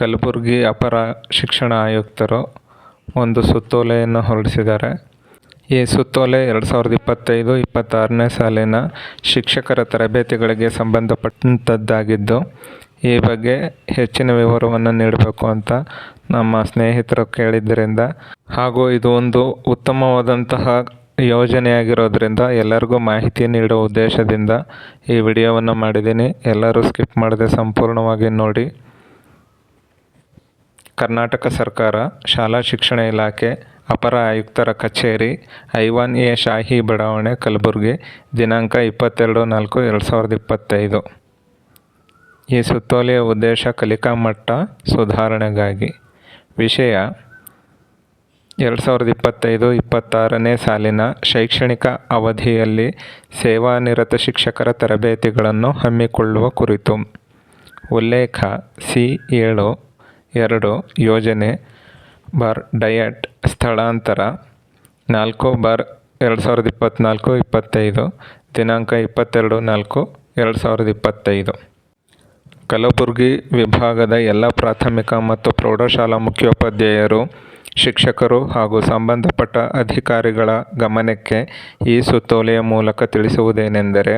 ಕಲಬುರಗಿ ಅಪರ ಶಿಕ್ಷಣ ಆಯುಕ್ತರು ಒಂದು ಸುತ್ತೋಲೆಯನ್ನು ಹೊರಡಿಸಿದ್ದಾರೆ. ಈ ಸುತ್ತೋಲೆ ಎರಡು ಸಾವಿರದ ಇಪ್ಪತ್ತೈದು, ಇಪ್ಪತ್ತಾರನೇ ಸಾಲಿನ ಶಿಕ್ಷಕರ ತರಬೇತಿಗಳಿಗೆ ಸಂಬಂಧಪಟ್ಟಂಥದ್ದಾಗಿದ್ದು ಈ ಬಗ್ಗೆ ಹೆಚ್ಚಿನ ವಿವರವನ್ನು ನೀಡಬೇಕು ಅಂತ ನಮ್ಮ ಸ್ನೇಹಿತರು ಕೇಳಿದ್ದರಿಂದ ಹಾಗೂ ಇದು ಒಂದು ಉತ್ತಮವಾದಂತಹ ಯೋಜನೆಯಾಗಿರೋದ್ರಿಂದ ಎಲ್ಲರಿಗೂ ಮಾಹಿತಿ ನೀಡುವ ಉದ್ದೇಶದಿಂದ ಈ ವಿಡಿಯೋವನ್ನು ಮಾಡಿದ್ದೀನಿ. ಎಲ್ಲರೂ ಸ್ಕಿಪ್ ಮಾಡದೆ ಸಂಪೂರ್ಣವಾಗಿ ನೋಡಿ. ಕರ್ನಾಟಕ ಸರ್ಕಾರ, ಶಾಲಾ ಶಿಕ್ಷಣ ಇಲಾಖೆ, ಅಪರ ಆಯುಕ್ತರ ಕಚೇರಿ ಐವಾನ್ ಎ ಶಾಹಿ ಬಡಾವಣೆ ಕಲಬುರಗಿ, ದಿನಾಂಕ ಇಪ್ಪತ್ತೆರಡು ನಾಲ್ಕು ಎರಡು ಸಾವಿರದ ಇಪ್ಪತ್ತೈದು. ಈ ಸುತ್ತೋಲೆಯ ಉದ್ದೇಶ ಕಲಿಕಾ ಮಟ್ಟ ಸುಧಾರಣೆಗಾಗಿ. ವಿಷಯ, ಎರಡು ಸಾವಿರದ ಇಪ್ಪತ್ತೈದು ಇಪ್ಪತ್ತಾರನೇ ಸಾಲಿನ ಶೈಕ್ಷಣಿಕ ಅವಧಿಯಲ್ಲಿ ಸೇವಾನಿರತ ಶಿಕ್ಷಕರ ತರಬೇತಿಗಳನ್ನು ಹಮ್ಮಿಕೊಳ್ಳುವ ಕುರಿತು. ಉಲ್ಲೇಖ, ಸಿ ಏಳು ಎರಡು ಯೋಜನೆ ಬಾರ್ ಡಯಟ್ ಸ್ಥಳಾಂತರ, ನಾಲ್ಕು ಬಾರ್ ಎರಡು ಸಾವಿರದ ಇಪ್ಪತ್ತ್ನಾಲ್ಕು ಇಪ್ಪತ್ತೈದು, ದಿನಾಂಕ ಇಪ್ಪತ್ತೆರಡು, ನಾಲ್ಕು, ಎರಡು ಸಾವಿರದ ಇಪ್ಪತ್ತೈದು. ಕಲಬುರಗಿ ವಿಭಾಗದ ಎಲ್ಲ ಪ್ರಾಥಮಿಕ ಮತ್ತು ಪ್ರೌಢಶಾಲಾ ಮುಖ್ಯೋಪಾಧ್ಯಾಯರು ಶಿಕ್ಷಕರು ಹಾಗೂ ಸಂಬಂಧಪಟ್ಟ ಅಧಿಕಾರಿಗಳ ಗಮನಕ್ಕೆ ಈ ಸುತ್ತೋಲೆಯ ಮೂಲಕ ತಿಳಿಸುವುದೇನೆಂದರೆ,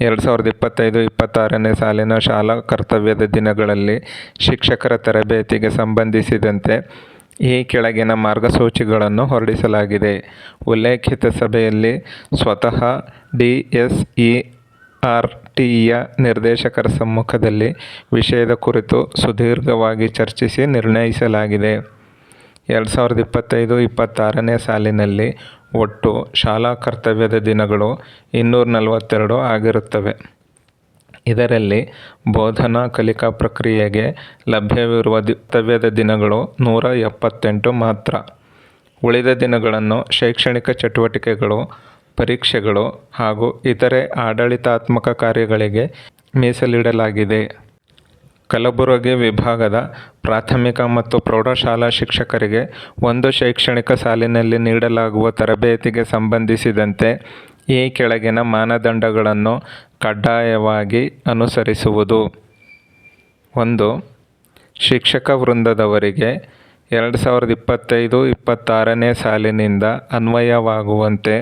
ಎರಡು ಸಾವಿರದ ಇಪ್ಪತ್ತೈದು ಇಪ್ಪತ್ತಾರನೇ ಸಾಲಿನ ಶಾಲಾ ಕರ್ತವ್ಯದ ದಿನಗಳಲ್ಲಿ ಶಿಕ್ಷಕರ ತರಬೇತಿಗೆ ಸಂಬಂಧಿಸಿದಂತೆ ಈ ಕೆಳಗಿನ ಮಾರ್ಗಸೂಚಿಗಳನ್ನು ಹೊರಡಿಸಲಾಗಿದೆ. ಉಲ್ಲೇಖಿತ ಸಭೆಯಲ್ಲಿ ಸ್ವತಃ ಡಿ ಎಸ್ ಇ ಆರ್ ಟಿಯ ನಿರ್ದೇಶಕರ ಸಮ್ಮುಖದಲ್ಲಿ ವಿಷಯದ ಕುರಿತು ಸುದೀರ್ಘವಾಗಿ ಚರ್ಚಿಸಿ ನಿರ್ಣಯಿಸಲಾಗಿದೆ. ಎರಡು ಸಾವಿರದ ಇಪ್ಪತ್ತೈದು, ಇಪ್ಪತ್ತಾರನೇ ಸಾಲಿನಲ್ಲಿ ಒಟ್ಟು ಶಾಲಾ ಕರ್ತವ್ಯದ ದಿನಗಳು ಇನ್ನೂರ ನಲವತ್ತೆರಡು ಆಗಿರುತ್ತವೆ. ಇದರಲ್ಲಿ ಬೋಧನಾ ಕಲಿಕಾ ಪ್ರಕ್ರಿಯೆಗೆ ಲಭ್ಯವಿರುವ ಕರ್ತವ್ಯದ ದಿನಗಳು ನೂರ ಎಪ್ಪತ್ತೆಂಟು ಮಾತ್ರ. ಉಳಿದ ದಿನಗಳನ್ನು ಶೈಕ್ಷಣಿಕ ಚಟುವಟಿಕೆಗಳು, ಪರೀಕ್ಷೆಗಳು ಹಾಗೂ ಇತರೆ ಆಡಳಿತಾತ್ಮಕ ಕಾರ್ಯಗಳಿಗೆ ಮೀಸಲಿಡಲಾಗಿದೆ. ಕಲಬುರಗಿ ವಿಭಾಗದ ಪ್ರಾಥಮಿಕ ಮತ್ತು ಪ್ರೌಢಶಾಲಾ ಶಿಕ್ಷಕರಿಗೆ ಒಂದು ಶೈಕ್ಷಣಿಕ ಸಾಲಿನಲ್ಲಿ ನೀಡಲಾಗುವ ತರಬೇತಿಗೆ ಸಂಬಂಧಿಸಿದಂತೆ ಈ ಕೆಳಗಿನ ಮಾನದಂಡಗಳನ್ನು ಕಡ್ಡಾಯವಾಗಿ ಅನುಸರಿಸುವುದು. ಒಂದು, ಶಿಕ್ಷಕ ವೃಂದದವರಿಗೆ ಎರಡು ಸಾವಿರದ ಇಪ್ಪತ್ತೈದು ಇಪ್ಪತ್ತಾರನೇ ಸಾಲಿನಿಂದ ಅನ್ವಯವಾಗುವಂತೆ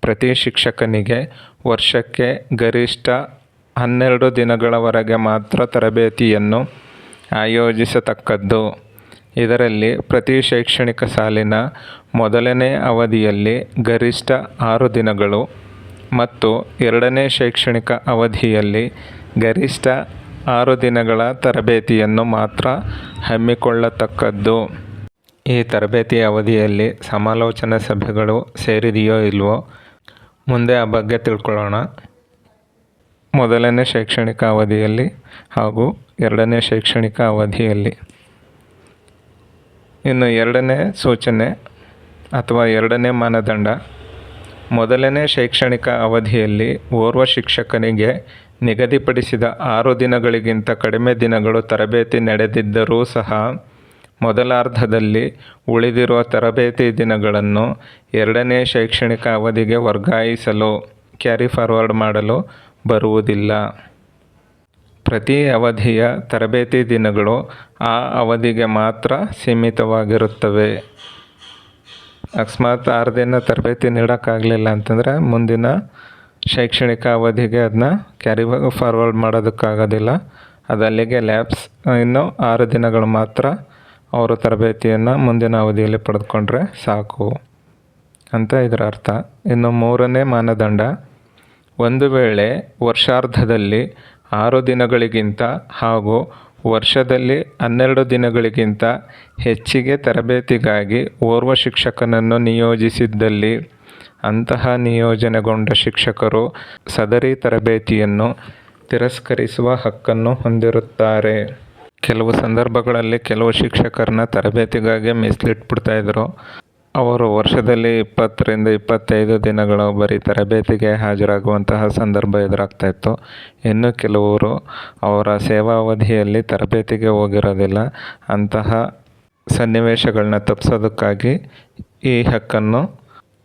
ಪ್ರತಿ ಶಿಕ್ಷಕನಿಗೆ ವರ್ಷಕ್ಕೆ ಗರಿಷ್ಠ ಹನ್ನೆರಡು ದಿನಗಳವರೆಗೆ ಮಾತ್ರ ತರಬೇತಿಯನ್ನು ಆಯೋಜಿಸತಕ್ಕದ್ದು. ಇದರಲ್ಲಿ ಪ್ರತಿ ಶೈಕ್ಷಣಿಕ ಸಾಲಿನ ಮೊದಲನೇ ಅವಧಿಯಲ್ಲಿ ಗರಿಷ್ಠ ಆರು ದಿನಗಳು ಮತ್ತು ಎರಡನೇ ಶೈಕ್ಷಣಿಕ ಅವಧಿಯಲ್ಲಿ ಗರಿಷ್ಠ ಆರು ದಿನಗಳ ತರಬೇತಿಯನ್ನು ಮಾತ್ರ ಹಮ್ಮಿಕೊಳ್ಳತಕ್ಕದ್ದು. ಈ ತರಬೇತಿ ಅವಧಿಯಲ್ಲಿ ಸಮಾಲೋಚನಾ ಸಭೆಗಳು ಸೇರಿದೆಯೋ ಇಲ್ವೋ ಮುಂದೆ ಆ ಬಗ್ಗೆ ತಿಳ್ಕೊಳ್ಳೋಣ. ಮೊದಲನೇ ಶೈಕ್ಷಣಿಕ ಅವಧಿಯಲ್ಲಿ ಹಾಗೂ ಎರಡನೇ ಶೈಕ್ಷಣಿಕ ಅವಧಿಯಲ್ಲಿ. ಇನ್ನು ಎರಡನೇ ಸೂಚನೆ ಅಥವಾ ಎರಡನೇ ಮಾನದಂಡ, ಮೊದಲನೇ ಶೈಕ್ಷಣಿಕ ಅವಧಿಯಲ್ಲಿ ಓರ್ವ ಶಿಕ್ಷಕನಿಗೆ ನಿಗದಿಪಡಿಸಿದ ಆರು ದಿನಗಳಿಗಿಂತ ಕಡಿಮೆ ದಿನಗಳು ತರಬೇತಿ ನಡೆದಿದ್ದರೂ ಸಹ ಮೊದಲಾರ್ಧದಲ್ಲಿ ಉಳಿದಿರುವ ತರಬೇತಿ ದಿನಗಳನ್ನು ಎರಡನೇ ಶೈಕ್ಷಣಿಕ ಅವಧಿಗೆ ವರ್ಗಾಯಿಸಲು, ಕ್ಯಾರಿ ಫಾರ್ವರ್ಡ್ ಮಾಡಲು ಬರುವುದಿಲ್ಲ. ಪ್ರತಿ ಅವಧಿಯ ತರಬೇತಿ ದಿನಗಳು ಆ ಅವಧಿಗೆ ಮಾತ್ರ ಸೀಮಿತವಾಗಿರುತ್ತವೆ. ಅಕಸ್ಮಾತ್ ಆರು ದಿನ ತರಬೇತಿ ನೀಡೋಕ್ಕಾಗಲಿಲ್ಲ ಅಂತಂದರೆ ಮುಂದಿನ ಶೈಕ್ಷಣಿಕ ಅವಧಿಗೆ ಅದನ್ನ ಕ್ಯಾರಿ ಫಾರ್ವರ್ಡ್ ಮಾಡೋದಕ್ಕಾಗೋದಿಲ್ಲ. ಅದಲ್ಲಿಗೆ ಲ್ಯಾಬ್ಸ್ ಇನ್ನು ಆರು ದಿನಗಳು ಮಾತ್ರ ಅವರು ತರಬೇತಿಯನ್ನು ಮುಂದಿನ ಅವಧಿಯಲ್ಲಿ ಪಡೆದುಕೊಂಡ್ರೆ ಸಾಕು. ಅಂತ ಇದರ ಅರ್ಥ. ಇನ್ನು ಮೂರನೇ ಮಾನದಂಡ ಒಂದು ವೇಳೆ ವರ್ಷಾರ್ಧದಲ್ಲಿ ಆರು ದಿನಗಳಿಗಿಂತ ಹಾಗೂ ವರ್ಷದಲ್ಲಿ ಹನ್ನೆರಡು ದಿನಗಳಿಗಿಂತ ಹೆಚ್ಚಿಗೆ ತರಬೇತಿಗಾಗಿ ಓರ್ವ ಶಿಕ್ಷಕನನ್ನು ನಿಯೋಜಿಸಿದ್ದಲ್ಲಿ ಅಂತಹ ನಿಯೋಜನೆಗೊಂಡ ಶಿಕ್ಷಕರು ಸದರಿ ತರಬೇತಿಯನ್ನು ತಿರಸ್ಕರಿಸುವ ಹಕ್ಕನ್ನು ಹೊಂದಿರುತ್ತಾರೆ. ಕೆಲವು ಸಂದರ್ಭಗಳಲ್ಲಿ ಕೆಲವು ಶಿಕ್ಷಕರನ್ನ ತರಬೇತಿಗಾಗಿ ಮೀಸಲಿಟ್ಬಿಡ್ತಾ ಇದ್ರು. ಅವರು ವರ್ಷದಲ್ಲಿ ಇಪ್ಪತ್ತರಿಂದ ಇಪ್ಪತ್ತೈದು ದಿನಗಳು ಬರೀ ತರಬೇತಿಗೆ ಹಾಜರಾಗುವಂತಹ ಸಂದರ್ಭ ಎದುರಾಗ್ತಾ ಇತ್ತು. ಇನ್ನು ಕೆಲವರು ಅವರ ಸೇವಾವಧಿಯಲ್ಲಿ ತರಬೇತಿಗೆ ಹೋಗಿರೋದಿಲ್ಲ. ಅಂತಹ ಸನ್ನಿವೇಶಗಳನ್ನ ತಪ್ಪಿಸೋದಕ್ಕಾಗಿ ಈ ಹಕ್ಕನ್ನು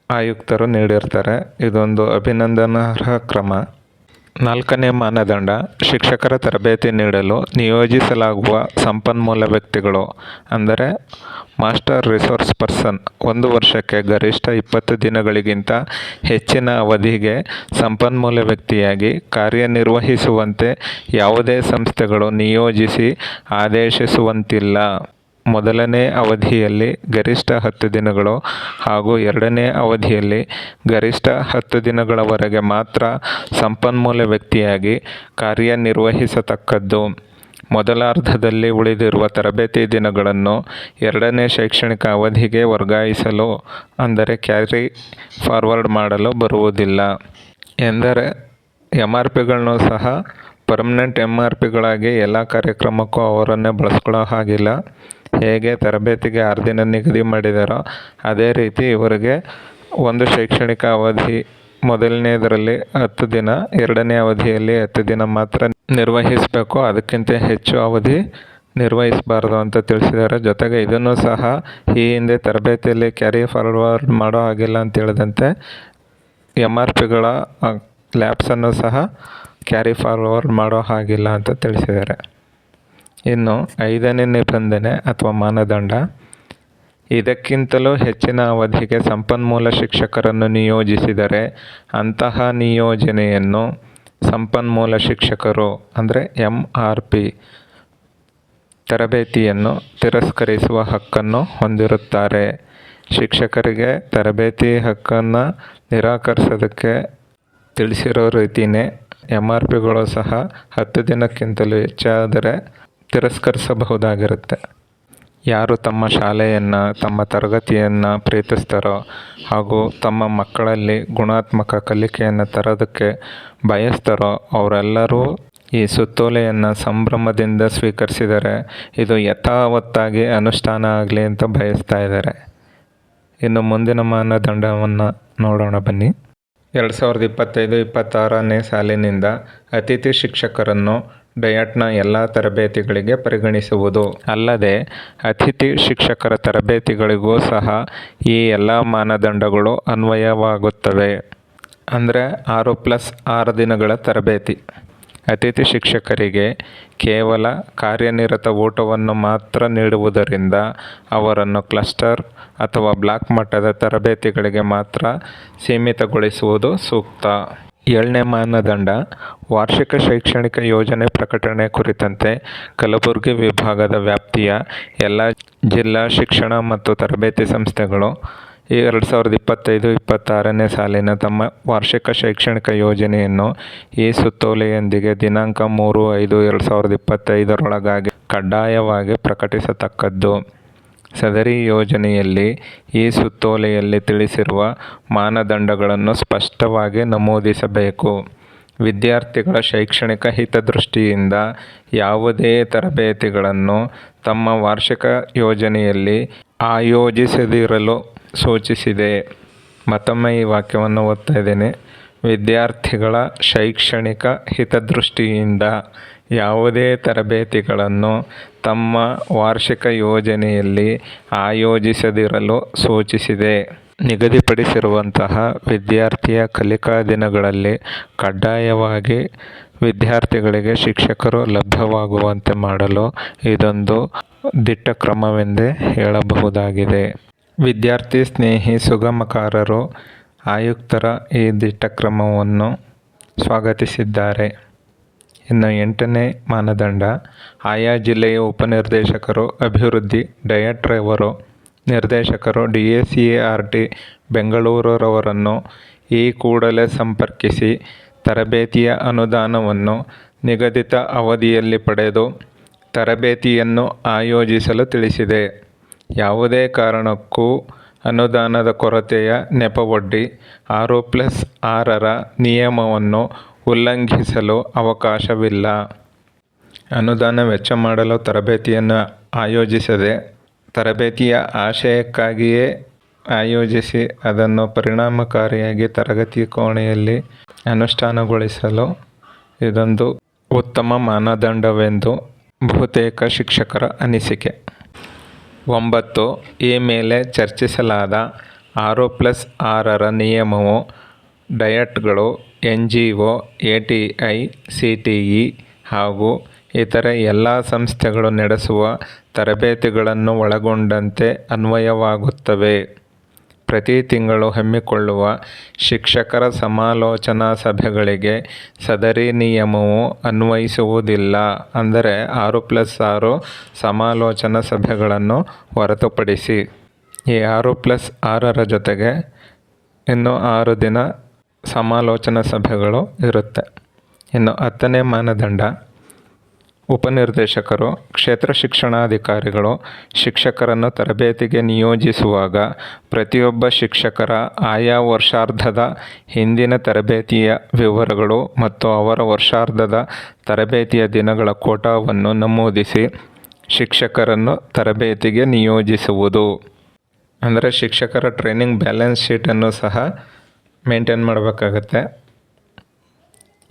ಆಯುಕ್ತರು ನೀಡಿರ್ತಾರೆ. ಇದೊಂದು ಅಭಿನಂದನಾರ್ಹ ಕ್ರಮ. ನಾಲ್ಕನೇ ಮಾನದಂಡ, ಶಿಕ್ಷಕರ ತರಬೇತಿ ನೀಡಲು ನಿಯೋಜಿಸಲಾಗುವ ಸಂಪನ್ಮೂಲ ವ್ಯಕ್ತಿಗಳು, ಅಂದರೆ ಮಾಸ್ಟರ್ ರಿಸೋರ್ಸ್ ಪರ್ಸನ್, ಒಂದು ವರ್ಷಕ್ಕೆ ಗರಿಷ್ಠ ಇಪ್ಪತ್ತು ದಿನಗಳಿಗಿಂತ ಹೆಚ್ಚಿನ ಅವಧಿಗೆ ಸಂಪನ್ಮೂಲ ವ್ಯಕ್ತಿಯಾಗಿ ಕಾರ್ಯನಿರ್ವಹಿಸುವಂತೆ ಯಾವುದೇ ಸಂಸ್ಥೆಗಳು ನಿಯೋಜಿಸಿ ಆದೇಶಿಸುವಂತಿಲ್ಲ. ಮೊದಲನೇ ಅವಧಿಯಲ್ಲಿ ಗರಿಷ್ಠ ಹತ್ತು ದಿನಗಳು ಹಾಗೂ ಎರಡನೇ ಅವಧಿಯಲ್ಲಿ ಗರಿಷ್ಠ ಹತ್ತು ದಿನಗಳವರೆಗೆ ಮಾತ್ರ ಸಂಪನ್ಮೂಲ ವ್ಯಕ್ತಿಯಾಗಿ ಕಾರ್ಯನಿರ್ವಹಿಸತಕ್ಕದ್ದು. ಮೊದಲಾರ್ಧದಲ್ಲಿ ಉಳಿದಿರುವ ತರಬೇತಿ ದಿನಗಳನ್ನು ಎರಡನೇ ಶೈಕ್ಷಣಿಕ ಅವಧಿಗೆ ವರ್ಗಾಯಿಸಲು, ಅಂದರೆ ಕ್ಯಾರಿ ಫಾರ್ವರ್ಡ್ ಮಾಡಲು ಬರುವುದಿಲ್ಲ. ಎಂದರೆ ಎಂ ಆರ್ ಪಿಗಳನ್ನು ಸಹ ಪರ್ಮನೆಂಟ್ ಎಂ ಆರ್ ಪಿಗಳಾಗಿ ಎಲ್ಲ ಕಾರ್ಯಕ್ರಮಕ್ಕೂ ಅವರನ್ನೇ ಬಳಸ್ಕೊಳ್ಳೋ ಹಾಗಿಲ್ಲ. ಹೇಗೆ ತರಬೇತಿಗೆ ಆರು ದಿನ ನಿಗದಿ ಮಾಡಿದಾರೋ ಅದೇ ರೀತಿ ಇವರಿಗೆ ಒಂದು ಶೈಕ್ಷಣಿಕ ಅವಧಿ ಮೊದಲನೇದರಲ್ಲಿ ಹತ್ತು ದಿನ, ಎರಡನೇ ಅವಧಿಯಲ್ಲಿ ಹತ್ತು ದಿನ ಮಾತ್ರ ನಿರ್ವಹಿಸಬೇಕು. ಅದಕ್ಕಿಂತ ಹೆಚ್ಚು ಅವಧಿ ನಿರ್ವಹಿಸಬಾರ್ದು ಅಂತ ತಿಳಿಸಿದ್ದಾರೆ. ಜೊತೆಗೆ ಇದನ್ನು ಸಹ ಈ ಹಿಂದೆ ತರಬೇತಿಯಲ್ಲಿ ಕ್ಯಾರಿ ಫಾರ್ವರ್ಡ್ ಮಾಡೋ ಹಾಗಿಲ್ಲ ಅಂತ ಹೇಳಿದಂತೆ ಎಂ ಆರ್ ಪಿಗಳ ಲ್ಯಾಬ್ಸನ್ನು ಸಹ ಕ್ಯಾರಿ ಫಾರ್ವರ್ಡ್ ಮಾಡೋ ಹಾಗಿಲ್ಲ ಅಂತ ತಿಳಿಸಿದ್ದಾರೆ. ಇನ್ನು ಐದನೇ ನಿಬಂಧನೆ ಅಥವಾ ಮಾನದಂಡ. ಇದಕ್ಕಿಂತಲೂ ಹೆಚ್ಚಿನ ಅವಧಿಗೆ ಸಂಪನ್ಮೂಲ ಶಿಕ್ಷಕರನ್ನು ನಿಯೋಜಿಸಿದರೆ ಅಂತಹ ನಿಯೋಜನೆಯನ್ನು ಸಂಪನ್ಮೂಲ ಶಿಕ್ಷಕರು ಅಂದರೆ ಎಂ ಆರ್ ಪಿ ತರಬೇತಿಯನ್ನು ತಿರಸ್ಕರಿಸುವ ಹಕ್ಕನ್ನು ಹೊಂದಿರುತ್ತಾರೆ. ಶಿಕ್ಷಕರಿಗೆ ತರಬೇತಿ ಹಕ್ಕನ್ನು ನಿರಾಕರಿಸೋದಕ್ಕೆ ತಿಳಿಸಿರೋ ರೀತಿಯೇ ಎಂ ಆರ್ ಪಿಗಳು ಸಹ ಹತ್ತು ದಿನಕ್ಕಿಂತಲೂ ಹೆಚ್ಚಾದರೆ ತಿರಸ್ಕರಿಸಬಹುದಾಗಿರುತ್ತೆ. ಯಾರು ತಮ್ಮ ಶಾಲೆಯನ್ನು, ತಮ್ಮ ತರಗತಿಯನ್ನು ಪ್ರೀತಿಸ್ತಾರೋ ಹಾಗೂ ತಮ್ಮ ಮಕ್ಕಳಲ್ಲಿ ಗುಣಾತ್ಮಕ ಕಲಿಕೆಯನ್ನು ತರೋದಕ್ಕೆ ಬಯಸ್ತಾರೋ ಅವರೆಲ್ಲರೂ ಈ ಸುತ್ತೋಲೆಯನ್ನು ಸಂಭ್ರಮದಿಂದ ಸ್ವೀಕರಿಸಿದರೆ ಇದು ಯಥಾವತ್ತಾಗಿ ಅನುಷ್ಠಾನ ಆಗಲಿ ಅಂತ ಬಯಸ್ತಾ ಇದ್ದಾರೆ. ಇನ್ನು ಮುಂದಿನ ಮಾನದಂಡವನ್ನು ನೋಡೋಣ ಬನ್ನಿ. ಎರಡು ಸಾವಿರದ ಇಪ್ಪತ್ತೈದು, ಇಪ್ಪತ್ತಾರನೇ ಸಾಲಿನಿಂದ ಅತಿಥಿ ಶಿಕ್ಷಕರನ್ನು ಡಯಟ್ನ ಎಲ್ಲ ತರಬೇತಿಗಳಿಗೆ ಪರಿಗಣಿಸುವುದು. ಅಲ್ಲದೆ, ಅತಿಥಿ ಶಿಕ್ಷಕರ ತರಬೇತಿಗಳಿಗೂ ಸಹ ಈ ಎಲ್ಲ ಮಾನದಂಡಗಳು ಅನ್ವಯವಾಗುತ್ತವೆ. ಅಂದರೆ ಆರು ಪ್ಲಸ್ ಆರು ದಿನಗಳ ತರಬೇತಿ. ಅತಿಥಿ ಶಿಕ್ಷಕರಿಗೆ ಕೇವಲ ಕಾರ್ಯನಿರತ ಊಟವನ್ನು ಮಾತ್ರ ನೀಡುವುದರಿಂದ ಅವರನ್ನು ಕ್ಲಸ್ಟರ್ ಅಥವಾ ಬ್ಲಾಕ್ ಮಟ್ಟದ ತರಬೇತಿಗಳಿಗೆ ಮಾತ್ರ ಸೀಮಿತಗೊಳಿಸುವುದು ಸೂಕ್ತ. ಏಳನೇ ಮಾನದಂಡ, ವಾರ್ಷಿಕ ಶೈಕ್ಷಣಿಕ ಯೋಜನೆ ಪ್ರಕಟಣೆ ಕುರಿತಂತೆ ಕಲಬುರಗಿ ವಿಭಾಗದ ವ್ಯಾಪ್ತಿಯ ಎಲ್ಲ ಜಿಲ್ಲಾ ಶಿಕ್ಷಣ ಮತ್ತು ತರಬೇತಿ ಸಂಸ್ಥೆಗಳು ಈ ಎರಡು ಸಾವಿರದ ಇಪ್ಪತ್ತೈದು ಇಪ್ಪತ್ತಾರನೇ ಸಾಲಿನ ತಮ್ಮ ವಾರ್ಷಿಕ ಶೈಕ್ಷಣಿಕ ಯೋಜನೆಯನ್ನು ಈ ಸುತ್ತೋಲೆಯೊಂದಿಗೆ ದಿನಾಂಕ ಮೂರು ಐದು ಎರಡು ಸಾವಿರದ ಇಪ್ಪತ್ತೈದರೊಳಗಾಗಿ ಕಡ್ಡಾಯವಾಗಿ ಪ್ರಕಟಿಸತಕ್ಕದ್ದು. ಸದರಿ ಯೋಜನೆಯಲ್ಲಿ ಈ ಸುತ್ತೋಲೆಯಲ್ಲಿ ತಿಳಿಸಿರುವ ಮಾನದಂಡಗಳನ್ನು ಸ್ಪಷ್ಟವಾಗಿ ನಮೂದಿಸಬೇಕು. ವಿದ್ಯಾರ್ಥಿಗಳ ಶೈಕ್ಷಣಿಕ ಹಿತದೃಷ್ಟಿಯಿಂದ ಯಾವುದೇ ತರಬೇತಿಗಳನ್ನು ತಮ್ಮ ವಾರ್ಷಿಕ ಯೋಜನೆಯಲ್ಲಿ ಆಯೋಜಿಸದಿರಲು ಸೂಚಿಸಿದೆ. ಮತ್ತೊಮ್ಮೆ ಈ ವಾಕ್ಯವನ್ನು ಓದ್ತಾ ಇದ್ದೇನೆ. ವಿದ್ಯಾರ್ಥಿಗಳ ಶೈಕ್ಷಣಿಕ ಹಿತದೃಷ್ಟಿಯಿಂದ ಯಾವುದೇ ತರಬೇತಿಗಳನ್ನು ತಮ್ಮ ವಾರ್ಷಿಕ ಯೋಜನೆಯಲ್ಲಿ ಆಯೋಜಿಸದಿರಲು ಸೂಚಿಸಿದೆ. ನಿಗದಿಪಡಿಸಿರುವಂತಹ ವಿದ್ಯಾರ್ಥಿಯ ಕಲಿಕಾ ದಿನಗಳಲ್ಲಿ ಕಡ್ಡಾಯವಾಗಿ ವಿದ್ಯಾರ್ಥಿಗಳಿಗೆ ಶಿಕ್ಷಕರು ಲಭ್ಯವಾಗುವಂತೆ ಮಾಡಲು ಇದೊಂದು ದಿಟ್ಟ ಕ್ರಮವೆಂದೇ ಹೇಳಬಹುದಾಗಿದೆ. ವಿದ್ಯಾರ್ಥಿ ಸ್ನೇಹಿ ಸುಗಮಕಾರರು ಆಯುಕ್ತರ ಈ ದಿಟ್ಟ ಕ್ರಮವನ್ನು ಸ್ವಾಗತಿಸಿದ್ದಾರೆ. ಇನ್ನು ಎಂಟನೇ ಮಾನದಂಡ. ಆಯಾ ಜಿಲ್ಲೆಯ ಉಪನಿರ್ದೇಶಕರು, ಅಭಿವೃದ್ಧಿ ಡಯಟ್ರವರು, ನಿರ್ದೇಶಕರು, D A C A R T, ಬೆಂಗಳೂರವರನ್ನು ಈ ಕೂಡಲೇ ಸಂಪರ್ಕಿಸಿ ತರಬೇತಿಯ ಅನುದಾನವನ್ನು ನಿಗದಿತ ಅವಧಿಯಲ್ಲಿ ಪಡೆದು ತರಬೇತಿಯನ್ನು ಆಯೋಜಿಸಲು ತಿಳಿಸಿದೆ. ಯಾವುದೇ ಕಾರಣಕ್ಕೂ ಅನುದಾನದ ಕೊರತೆಯ ನೆಪವೊಡ್ಡಿ ಆರು ಪ್ಲಸ್ ಆರರ ನಿಯಮವನ್ನು ಉಲ್ಲಂಘಿಸಲು ಅವಕಾಶವಿಲ್ಲ. ಅನುದಾನ ವೆಚ್ಚ ಮಾಡಲು ತರಬೇತಿಯನ್ನು ಆಯೋಜಿಸದೆ ತರಬೇತಿಯ ಆಶಯಕ್ಕಾಗಿಯೇ ಆಯೋಜಿಸಿ ಅದನ್ನು ಪರಿಣಾಮಕಾರಿಯಾಗಿ ತರಗತಿ ಕೋಣೆಯಲ್ಲಿ ಅನುಷ್ಠಾನಗೊಳಿಸಲು ಇದೊಂದು ಉತ್ತಮ ಮಾನದಂಡವೆಂದು ಬಹುತೇಕ ಶಿಕ್ಷಕರ ಅನಿಸಿಕೆ. ಒಂಬತ್ತು, ಈ ಮೇಲೆ ಚರ್ಚಿಸಲಾದ ಆರು ಪ್ಲಸ್ ಆರರ ನಿಯಮವು ಡಯಟ್ಗಳು N G O A T I, C T E ಹಾಗೂ ಇತರೆ ಎಲ್ಲ ಸಂಸ್ಥೆಗಳು ನಡೆಸುವ ತರಬೇತಿಗಳನ್ನು ಒಳಗೊಂಡಂತೆ ಅನ್ವಯವಾಗುತ್ತವೆ. ಪ್ರತಿ ತಿಂಗಳು ಹಮ್ಮಿಕೊಳ್ಳುವ ಶಿಕ್ಷಕರ ಸಮಾಲೋಚನಾ ಸಭೆಗಳಿಗೆ ಸದರಿ ನಿಯಮವು ಅನ್ವಯಿಸುವುದಿಲ್ಲ ಅಂದರೆ ಆರು ಪ್ಲಸ್ ಆರು ಸಮಾಲೋಚನಾ ಸಭೆಗಳನ್ನು ಹೊರತುಪಡಿಸಿ. ಈ ಆರು ಪ್ಲಸ್ ಆರರ ಜೊತೆಗೆ ಇನ್ನು ಆರು ದಿನ ಸಮಾಲೋಚನಾ ಸಭೆಗಳು ಇರುತ್ತೆ. ಇನ್ನು ಹತ್ತನೇ ಮಾನದಂಡ, ಉಪನಿರ್ದೇಶಕರು, ಕ್ಷೇತ್ರ ಶಿಕ್ಷಣಾಧಿಕಾರಿಗಳು, ಶಿಕ್ಷಕರನ್ನು ತರಬೇತಿಗೆ ನಿಯೋಜಿಸುವಾಗ ಪ್ರತಿಯೊಬ್ಬ ಶಿಕ್ಷಕರ ಆಯಾ ವರ್ಷಾರ್ಧದ ಹಿಂದಿನ ತರಬೇತಿಯ ವಿವರಗಳು ಮತ್ತು ಅವರ ವರ್ಷಾರ್ಧದ ತರಬೇತಿಯ ದಿನಗಳ ಕೋಟಾವನ್ನು ನಮೂದಿಸಿ ಶಿಕ್ಷಕರನ್ನು ತರಬೇತಿಗೆ ನಿಯೋಜಿಸುವುದು. ಅಂದರೆ ಶಿಕ್ಷಕರ ಟ್ರೈನಿಂಗ್ ಬ್ಯಾಲೆನ್ಸ್ ಶೀಟನ್ನು ಸಹ ಮೇಂಟೈನ್ ಮಾಡಬೇಕಾಗತ್ತೆ.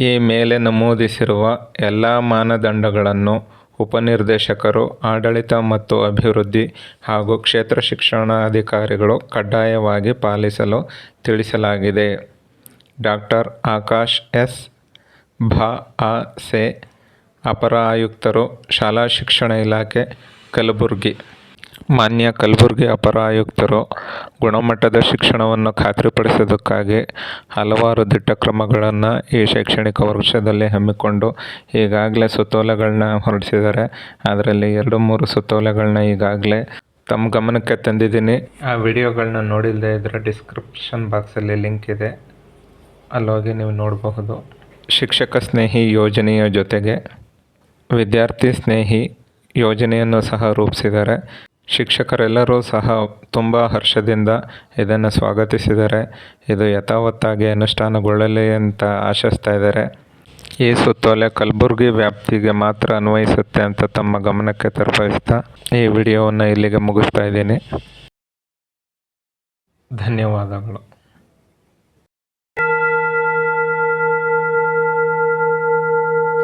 ಈ ಮೇಲೆ ನಮೂದಿಸಿರುವ ಎಲ್ಲ ಮಾನದಂಡಗಳನ್ನು ಉಪನಿರ್ದೇಶಕರು, ಆಡಳಿತ ಮತ್ತು ಅಭಿವೃದ್ಧಿ ಹಾಗೂ ಕ್ಷೇತ್ರ ಶಿಕ್ಷಣಾಧಿಕಾರಿಗಳು ಕಡ್ಡಾಯವಾಗಿ ಪಾಲಿಸಲು ತಿಳಿಸಲಾಗಿದೆ. Doctor Akash S. ಭಾ. ಆ. ಸೆ. ಅಪರ ಆಯುಕ್ತರು ಶಾಲಾ ಶಿಕ್ಷಣ ಇಲಾಖೆ, ಕಲಬುರಗಿ. ಮಾನ್ಯ ಕಲ್ಬುರ್ಗಿ ಅಪರ ಆಯುಕ್ತರು ಗುಣಮಟ್ಟದ ಶಿಕ್ಷಣವನ್ನು ಖಾತ್ರಿಪಡಿಸೋದಕ್ಕಾಗಿ ಹಲವಾರು ದಿಟ್ಟ ಕ್ರಮಗಳನ್ನು ಈ ಶೈಕ್ಷಣಿಕ ವರ್ಷದಲ್ಲಿ ಹಮ್ಮಿಕೊಂಡು ಈಗಾಗಲೇ ಸುತ್ತೋಲೆಗಳನ್ನ ಹೊರಡಿಸಿದ್ದಾರೆ. ಅದರಲ್ಲಿ ಎರಡು ಮೂರು ಸುತ್ತೋಲೆಗಳನ್ನ ಈಗಾಗಲೇ ತಮ್ಮ ಗಮನಕ್ಕೆ ತಂದಿದ್ದೀನಿ. ಆ ವಿಡಿಯೋಗಳನ್ನ ನೋಡಿಲ್ಲದೆ ಇದರ ಡಿಸ್ಕ್ರಿಪ್ಷನ್ ಬಾಕ್ಸಲ್ಲಿ ಲಿಂಕ್ ಇದೆ. ಅಲ್ಲೋಗಿ ನೀವು ನೋಡಬಹುದು. ಶಿಕ್ಷಕ ಸ್ನೇಹಿ ಯೋಜನೆಯ ಜೊತೆಗೆ ವಿದ್ಯಾರ್ಥಿ ಸ್ನೇಹಿ ಯೋಜನೆಯನ್ನು ಸಹ ರೂಪಿಸಿದ್ದಾರೆ. ಶಿಕ್ಷಕರೆಲ್ಲರೂ ಸಹ ತುಂಬ ಹರ್ಷದಿಂದ ಇದನ್ನು ಸ್ವಾಗತಿಸಿದ್ದಾರೆ ಇದು ಯಥಾವತ್ತಾಗಿ ಅನುಷ್ಠಾನಗೊಳ್ಳಲಿ ಅಂತ ಆಶಿಸ್ತಾ ಇದ್ದಾರೆ. ಈ ಸುತ್ತೋಲೆ ಕಲಬುರಗಿ ವ್ಯಾಪ್ತಿಗೆ ಮಾತ್ರ ಅನ್ವಯಿಸುತ್ತೆ ಅಂತ ತಮ್ಮ ಗಮನಕ್ಕೆ ತರಬಯಸ್ತಾ ಈ ವಿಡಿಯೋವನ್ನು ಇಲ್ಲಿಗೆ ಮುಗಿಸ್ತಾ ಇದ್ದೀನಿ. ಧನ್ಯವಾದಗಳು.